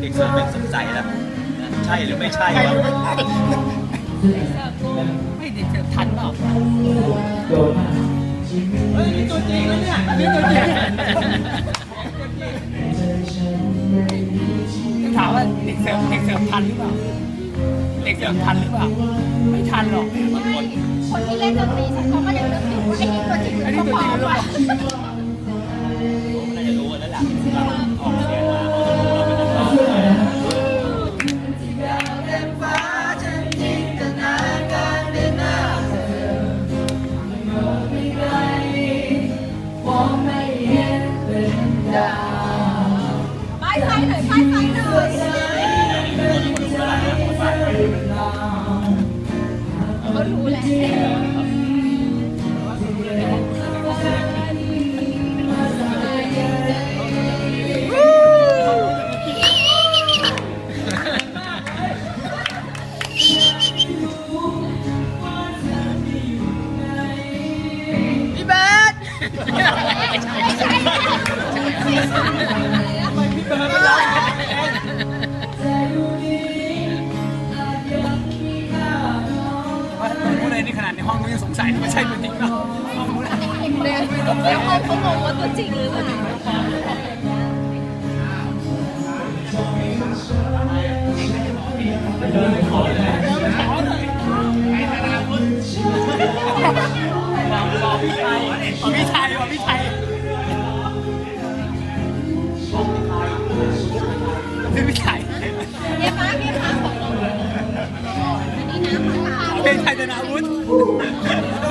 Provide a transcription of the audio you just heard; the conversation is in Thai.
เด็กเสิร์ฟเป็นสงสัยแล้วใช่หรือไม่ใช่วะไม่เด็กจะทันเปล่าเฮ้ยนี่ตัวจริงแล้วเนี่ยนี่ตัวจริงถามว่าเด็กเสิร์ฟเด็กเสิร์ฟทันหรือเปล่า เด็กเสิร์ฟทันหรือเปล่า ไม่ทันหรอกบางคนคนที่เล่นดนตรีเขาก็ยังนึกอยู่ว่าไอ้นี่ตัวจริงหรืออันนี้ตัวตัวปลจอริงม ไฟหน่อยป้ายไฟหน่อยเขารู้แหละพี่เบิร์ดไม่ใช่ไม่ใช่ เลยนี่ขนาดในห้องก็ยังสงสัยว่าใช่ตัวจริงเปล่าห้องนู้นอะเดี๋ยวเลยวเขางงว่าตัวจริงหรือตัวจริงตัวปลอมบอกพี่ชัยบอกพี่ชัยบอกพี่ชัยคือพี่ชัยเยี่ยมากเยี่ยมมากของเราอันนี้นะของเราเป็นชัยธนาวุฒิ ハハハハ!